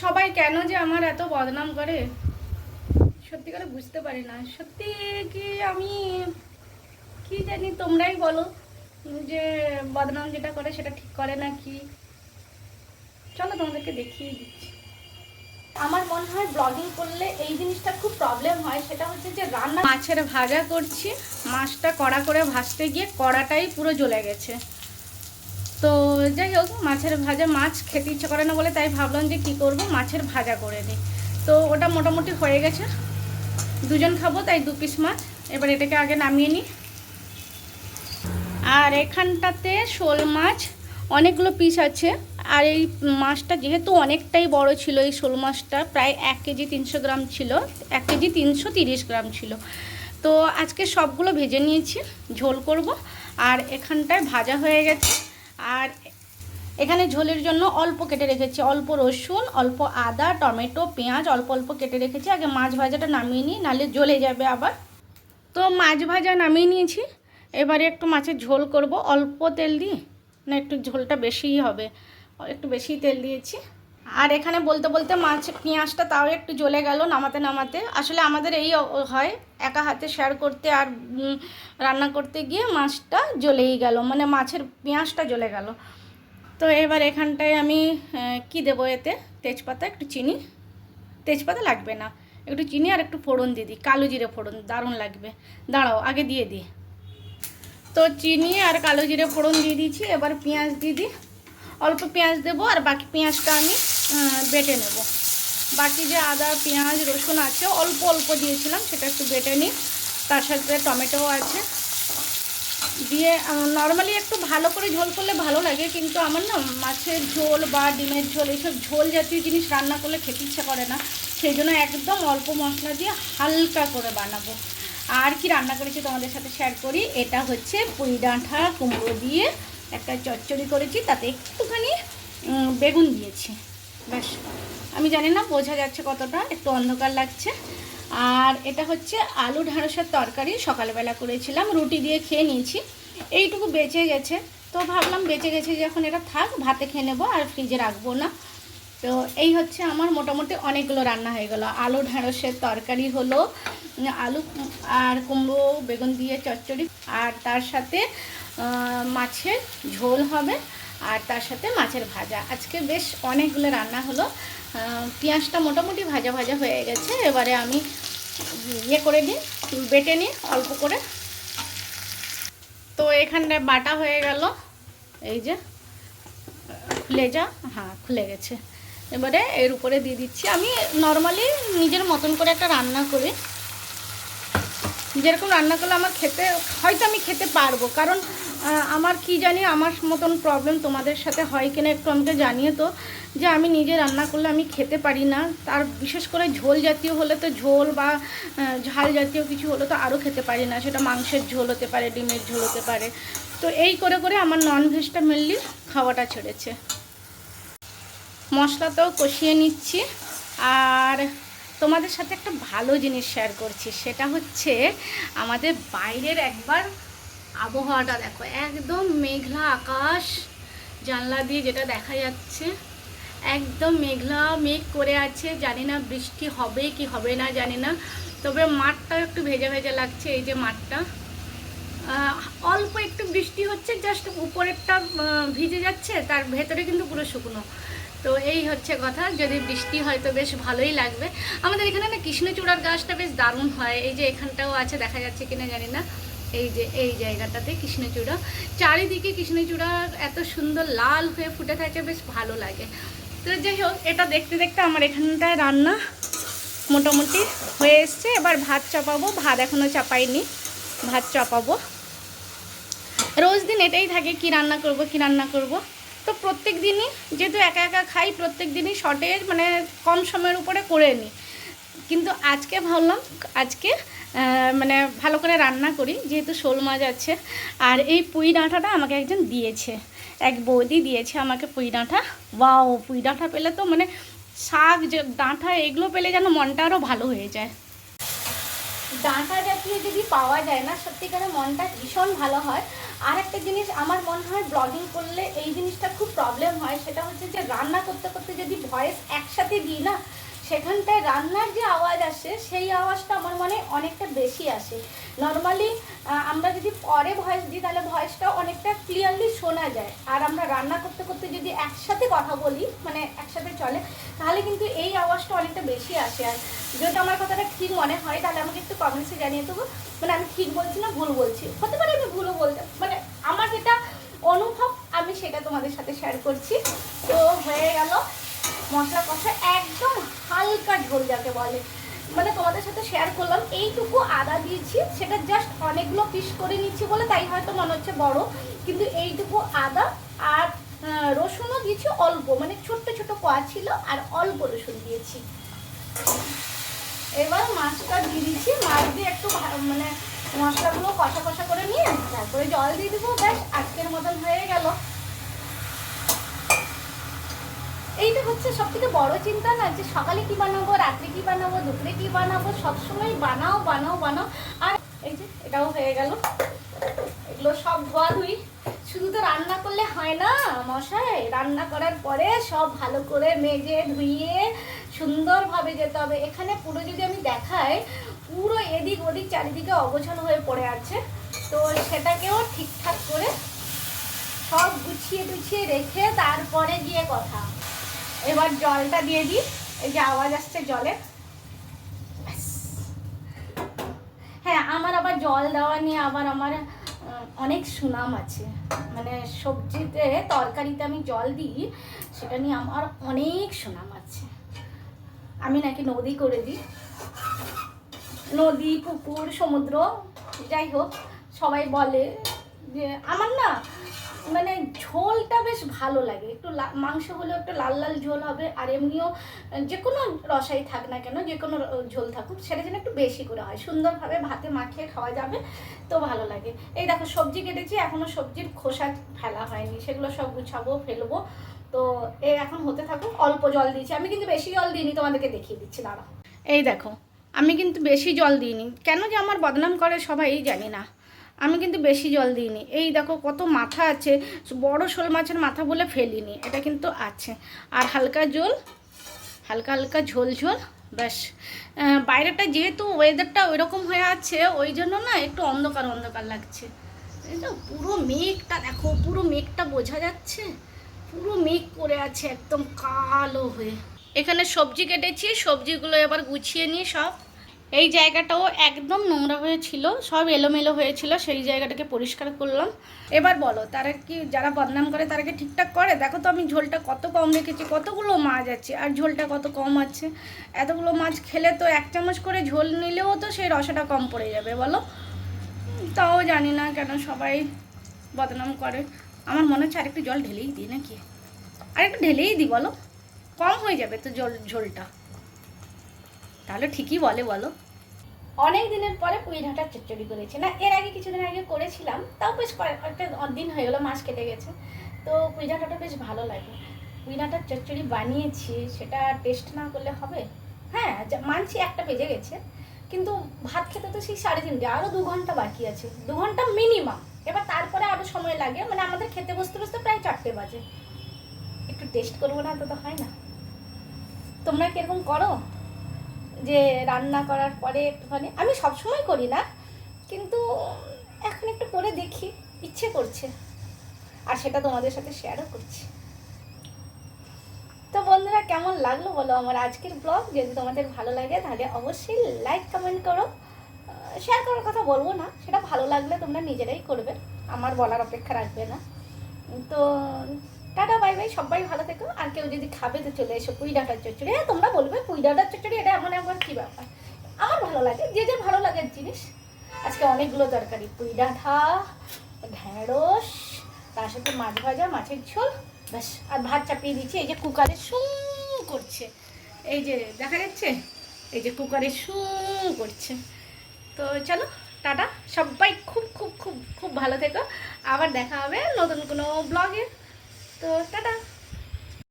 সবাই কেন যে আমার এত বদনাম করে? সত্যি করে বুঝতে পারি না। সত্যি কি আমি, কি জানি তোমরাই বলো, যে বদনাম যেটা করে সেটা ঠিক করে না কি? চলো তোমাদেরকে দেখিয়ে দিচ্ছি। আমার মনে হয় ব্লগিং করলে এই জিনিসটা খুব প্রবলেম হয়, সেটা হচ্ছে যে রান্না মাছের ভাজা করছি, মাছটা কড়া করে ভাজতে গিয়ে কড়াটাই পুরো জ্বলে গেছে। তো যাই হোক, মাছের ভাজা, মাছ খেতে ইচ্ছে করে না বলে তাই ভাবলাম যে কি করব, মাছের ভাজা করে দিই তো ওটা মোটামুটি হয়ে গেছে। দুজন খাব, তাই দু পিস মাছ। এবার এটাকে আগে নামিয়ে নিই। আর এখানটাতে শোল মাছ অনেকগুলো পিস আছে। আর এই মাছটা যেহেতু অনেকটাই বড় ছিল, এই শোল মাছটা প্রায় এক কেজি তিনশো গ্রাম ছিল, এক কেজি তিনশো তিরিশ গ্রাম ছিল। তো আজকে সবগুলো ভেজে নিয়েছি, ঝোল করব। আর এখানটায় ভাজা হয়ে গেছে। আর এখানে ঝোলের জন্য অল্প কেটে রেখেছি, অল্প রসুন, অল্প আদা, টমেটো, পেঁয়াজ, অল্প অল্প কেটে রেখেছি। আগে মাছ ভাজাটা নামিয়ে নিই, নাহলে জ্বলে যাবে আবার। তো মাছ ভাজা নামিয়ে নিয়েছি। এবারে একটু মাছের ঝোল করব। অল্প তেল দিই, না একটু ঝোলটা বেশিই হবে। একটু বেশি তেল দিয়েছি। আর এখানে বলতে বলতে মাছ পেঁয়াজটা তাও একটু জ্বলে গেল, নামাতে নামাতে। আসলে আমাদের এই হয় একা হাতে শেয়ার করতে আর রান্না করতে গিয়ে মাছটা জ্বলেই গেল মানে মাছের পেঁয়াজটা জ্বলে গেল। তো এবার এখানটায় আমি কি দেবো এতে? তেজপাতা, একটু চিনি। তেজপাতা লাগবে না, একটু চিনি আর একটু ফোড়ন দিয়ে দিই, কালো জিরে ফোড়ন, দারুণ লাগবে। দাঁড়াও, আগে দিয়ে দিই। তো চিনি আর কালো জিরে ফোড়ন দিয়ে দিয়েছি, এবার পেঁয়াজ দিয়ে দিই। অল্প পেঁয়াজ দেবো আর বাকি পেঁয়াজটা আমি বেটে নেব। বাকি যে আদা, পেঁয়াজ, রসুন আছে, অল্প অল্প দিয়েছিলাম, সেটা একটু বেটে নিই। তার সাথে টমেটোও আছে। দিয়ে নর্মালি একটু ভালো করে ঝোল করলে ভালো লাগে, কিন্তু আমার না মাছের ঝোল বা ডিমের ঝোল, এইসব ঝোল জাতীয় জিনিস রান্না করলে খেতে ইচ্ছা করে না। সেই জন্য একদম অল্প মশলা দিয়ে হালকা করে বানাবো। আর কি রান্না করেছি তোমাদের সাথে শেয়ার করি, এটা হচ্ছে পুঁই ডাঁটা কুমড়ো দিয়ে একটা চচ্চড়ি করেছি, তাতে একটুখানি বেগুন দিয়েছি। ব্যাস। আমি জানি না বোঝা যাচ্ছে কতটা, একটু অন্ধকার লাগছে। আর এটা হচ্ছে আলু ঢ্যাঁড়সের তরকারি, সকালবেলা করেছিলাম, রুটি দিয়ে খেয়ে নিয়েছি। এইটুকু বেঁচে গেছে। তো ভাবলাম বেঁচে গেছে যখন এটা থাক, ভাতে খেয়ে নেব, আর ফ্রিজে রাখব না। তো এই হচ্ছে আমার মোটামুটি অনেকগুলো রান্না হয়ে গেলো। আলু ঢ্যাঁড়সের তরকারি হলো আলু আর কুমড়ো, বেগুন দিয়ে চচ্চড়ি, আর তার সাথে মাছের ঝোল হবে আর তার সাথে মাছের ভাজা। আজকে বেশ অনেকগুলো রান্না হলো। পেঁয়াজটা মোটামুটি ভাজা ভাজা হয়ে গেছে। এবারে আমি ইয়ে করে নিই, বেটে নিই অল্প করে। তো এখানটায় বাটা হয়ে গেল। এই যে খুলে যা। হ্যাঁ খুলে গেছে। এবারে এর উপরে দিয়ে দিচ্ছি। আমি নর্মালি নিজের মতন করে একটা রান্না করি। যেরকম রান্না করলে আমার খেতে, হয়তো আমি খেতে পারব। কারণ আমার কি জানি, আমার মতন প্রবলেম তোমাদের সাথে হয় কিনা একটু আমাকে জানিয়ে তো, যে আমি নিজে রান্না করলে আমি খেতে পারি না। তার বিশেষ করে ঝোল জাতীয় হলে তো ঝোল বা ঝাল জাতীয় কিছু হলে তো আরও খেতে পারি না। সেটা মাংসের ঝোল হতে পারে, ডিমের ঝোল হতে পারে। তো এই করে করে আমার ননভেজটা মেনলি খাওয়াটা ছেড়েছে। মশলাটাও কষিয়ে নিচ্ছি। আর তোমাদের সাথে একটা ভালো জিনিস শেয়ার করছি। সেটা হচ্ছে আমাদের বাইরের একবার আবহাওয়াটা দেখো। একদম মেঘলা আকাশ, জানলা দিয়ে যেটা দেখা যাচ্ছে, একদম মেঘলা মেঘ করে আছে। জানি না বৃষ্টি হবে কি হবে না, জানি না। তবে মাঠটা একটু ভেজা ভেজা লাগছে, এই যে মাঠটা। অল্প একটু বৃষ্টি হচ্ছে জাস্ট উপরেরটা ভিজে যাচ্ছে, তার ভেতরে কিন্তু পুরো শুকনো। তো এই হচ্ছে কথা, যদি বৃষ্টি হয় তো বেশ ভালোই লাগবে। আমাদের এখানে না কৃষ্ণচূড়ার গাছটা বেশ দারুণ হয়। এই যে এখানটাও আছে, দেখা যাচ্ছে কিনা জানি না। এই যে, এই জায়গাটাতে কৃষ্ণচূড়া। চারিদিকে কৃষ্ণচূড়া এত সুন্দর লাল হয়ে ফুটে থাকে, বেশ ভালো লাগে। তো যাই হোক, এটা দেখতে দেখতে আমার এখানটায় রান্না মোটামুটি হয়ে এসছে। এবার ভাত চাপাবো। ভাত এখনও চাপাইনি। ভাত চাপাবো। রোজ দিন এটাই থাকে, কি রান্না করব, কি রান্না করব। তো প্রত্যেক দিনই যেহেতু একা একা খাই, প্রত্যেক দিনই শর্টেজ মানে কম সময়ের উপরে করে নিই কিন্তু আজকে ভাবলাম, আজকে মানে ভালো করে রান্না করি, যেহেতু শোল মাছ আছে। আর এই পুঁই ডাঁটাটা আমাকে একজন দিয়েছে, এক বৌদি দিয়েছে আমাকে পুঁই ডাঁটা। ওয়াও, পুঁই ডাঁটা পেলে তো মানে শাক যে, ডাঁটা এগুলো পেলে যেন মনটা আরও ভালো হয়ে যায়। ডাঁটা জাতীয় যদি পাওয়া যায় না, সত্যিকারের মনটা ভীষণ ভালো হয়। আর একটা জিনিস আমার মনে হয় ব্লগিং করলে এই জিনিসটা খুব প্রবলেম হয়, সেটা হচ্ছে যে রান্না করতে করতে যদি ভয়েস একসাথে দিই না সেখানটায় রান্নার যে আওয়াজ আসে, সেই আওয়াজটা আমার মনে অনেকটা বেশি আসে। নর্মালি আমরা যদি পরে ভয়েস দিই, তাহলে ভয়েসটা অনেকটা ক্লিয়ারলি শোনা যায়। আর আমরা রান্না করতে করতে যদি একসাথে কথা বলি মানে একসাথে চলে, তাহলে কিন্তু এই আওয়াজটা অনেকটা বেশি আসে। আর যদি আমার কথাটা ঠিক মনে হয়, তাহলে আমাকে একটু কমেন্টসে জানিয়ে দেবো মানে আমি ঠিক বলছি না ভুল বলছি? হতে পারে আমি ভুলও বলতে মানে আমার যেটা অনুভব, আমি সেটা তোমাদের সাথে শেয়ার করছি। তো হয়ে গেল মশলা কষা একদম হালকা ঝোল যাকে বলে। মানে তোমাদের সাথে শেয়ার করলাম, এইটুকু আদা দিয়েছি, সেটা জাস্ট অনেকগুলো পিস করে নিচ্ছি বলে, তাই হয়তো মনে হচ্ছে বড়, কিন্তু এইটুকু আদা আর রসুনও দিয়েছি অল্প মানে ছোট্ট ছোট কোয়া ছিল, আর অল্প রসুন দিয়েছি। এবার মাছটা দিয়ে দিচ্ছি, মাছ দিয়ে একটু মানে মশলাগুলো কষা কষা করে নিয়ে, তারপরে জল দিয়ে দেবো, ব্যাস, আজকের মতন হয়ে গেল। এইটা হচ্ছে সব থেকে বড় চিন্তা না যে সকালে কি বানাবো, রাত্রে কি বানাবো, দুপুরে কি বানাবো, সবসময় বানাও বানাও বানাও। আর এই যে, এটাও হয়ে গেল। এগুলো সব ধোয়া ধুই। শুধু তো রান্না করলে হয় না, মশাই। রান্না করার পরে সব ভালো করে মেজে, ধুইয়ে সুন্দরভাবে যেতে হবে। এখানে পুরো যদি আমি দেখাই, পুরো এদিক ওদিক চারিদিকে অগোছালো হয়ে পড়ে আছে। তো সেটাকেও ঠিকঠাক করে সব গুছিয়ে টুছিয়ে রেখে তারপরে গিয়ে কথা। এবার জলটা দিয়ে দিই। এই যে আওয়াজ আসছে ব্যাস। হ্যাঁ আমার আবার জল দেওয়া নিয়ে আবার আমার অনেক সুনাম আছে। মানে সবজিতে, তরকারিতে আমি জল দিই, সেটা নিয়ে আমার অনেক সুনাম আছে। আমি নাকি নদী করে দিই। নদী, পুকুর, সমুদ্র, যাই হোক, সবাই বলে যে, আমার না মানে ঝোলটা বেশ ভালো লাগে। একটু মাংস হলেও একটু লাল লাল ঝোল হবে, আর এমনিও যে কোনো রসাই থাক না কেন, যে কোনো ঝোল থাকুক, সেটা যেন একটু বেশি করে হয়। সুন্দরভাবে ভাতে মাখিয়ে খাওয়া যাবে, তো ভালো লাগে। এই দেখো সবজি কেটেছি এখনও সবজির খোসা ফেলা হয়নি, সেগুলো সব গুছাবো, ফেলব। তো এ এখন হতে থাকুক, অল্প জল দিয়েছি। আমি কিন্তু বেশি জল দিইনি, তোমাদেরকে দেখিয়ে দিচ্ছি দাঁড়া এই দেখো, আমি কিন্তু বেশি জল দিইনি। কেন যে আমার বদনাম করে সবাই জানি না। আমি কিন্তু বেশি জল দিইনি। এই দেখো কত মাথা আছে, বড় শোল মাছের মাথা বলে ফেলিনি, এটা কিন্তু আছে। আর হালকা জল, হালকা হালকা ঝোল ঝোল, ব্যাস। বাইরেটা যেহেতু ওয়েদারটা ওইরকম হয়ে আছে, ওই জন্য না একটু অন্ধকার অন্ধকার লাগছে। পুরো মেঘটা দেখো, পুরো মেঘটা বোঝা যাচ্ছে। পুরো মেঘ করে আছে, একদম কালো হয়ে। এখানে সবজি কেটেছি, সবজিগুলো এবার গুছিয়ে নিয়ে সব। এই জায়গাটাও একদম নোংরা হয়েছিল সব এলোমেলো হয়েছিল সেই জায়গাটাকে পরিষ্কার করলাম। এবার বলো, তারা কি, যারা বদনাম করে তারা কি ঠিকঠাক করে? দেখো তো আমি ঝোলটা কত কম রেখেছি, কতগুলো মাছ আছে, আর ঝোলটা কত কম আছে। এতগুলো মাছ খেলে তো এক চামচ করে ঝোল নিলেও তো সেই রসাটা কম পড়ে যাবে, বলো? তাও জানি না কেন সবাই বদনাম করে। আমার মনে হচ্ছে আরেকটু জল ঢেলেই দিই নাকি? আরেকটু ঢেলেই দিই, বলো? কম হয়ে যাবে তো জল ঝোলটা। তাহলে ঠিকই বলে, বলো। অনেক দিনের পরে পুঁই ঢাটার চচ্চড়ি করেছি। না, এর আগে কিছুদিন আগে করেছিলাম, তাও বেশ কয়েকটা দিন হয়ে গেলো মাস কেটে গেছে। তো পুঁই ডাঁটাটা বেশ ভালো লাগে। পুঁই ডাঁটার চচ্চড়ি বানিয়েছি, সেটা টেস্ট না করলে হবে? হ্যাঁ মানছি একটা বেজে গেছে। কিন্তু ভাত খেতে তো সেই সাড়ে তিনটে আরও দু ঘণ্টা বাকি আছে। দু ঘণ্টা মিনিমাম এবার তারপরে আরও সময় লাগে মানে আমাদের খেতে বসতে বসতে প্রায় চারটে বাজে। একটু টেস্ট করব না তো তো হয় না। তোমরা কীরকম করো? যে রান্না করার পরে একটুখানি, আমি সবসময় করি না, কিন্তু এখন একটু করে দেখি, ইচ্ছে করছে। আর সেটা তোমাদের সাথে শেয়ারও করছি। তো বন্ধুরা, কেমন লাগল বলো আমার আজকের ব্লগ যদি তোমাদের ভালো লাগে, তাহলে অবশ্যই লাইক কমেন্ট করো। শেয়ার করার কথা বলব না, সেটা ভালো লাগলে তোমরা নিজেরাই করবে, আমার বলার অপেক্ষা রাখবে না। তো টাটা, বাই বাই, সবাই ভালো থেকো। আর কেউ যদি খাবে, তো চলে এসো পুঁই ডাঁটার চচ্চড়ি। হ্যাঁ তোমরা বলবে পুঁই ডাঁটার চচ্চড়ি, এটা এমন একবার কী ব্যাপার? আমার ভালো লাগে, যে যে ভালো লাগার জিনিস। আজকে অনেকগুলো তরকারি পুঁই ডাঁটা ঢ্যাঁড়স, তার সাথে মাছ ভাজা, মাছের ঝোল, ব্যাস। আর ভাত চাপিয়ে দিচ্ছি, এই যে কুকারে শু করছে। এই যে, দেখা যাচ্ছে? এই যে কুকারে শু করছে। তো চলো, টাটা। সবাই খুব খুব খুব খুব ভালো থেকো। আবার দেখা হবে নতুন কোনো ব্লগে। তো টাটা।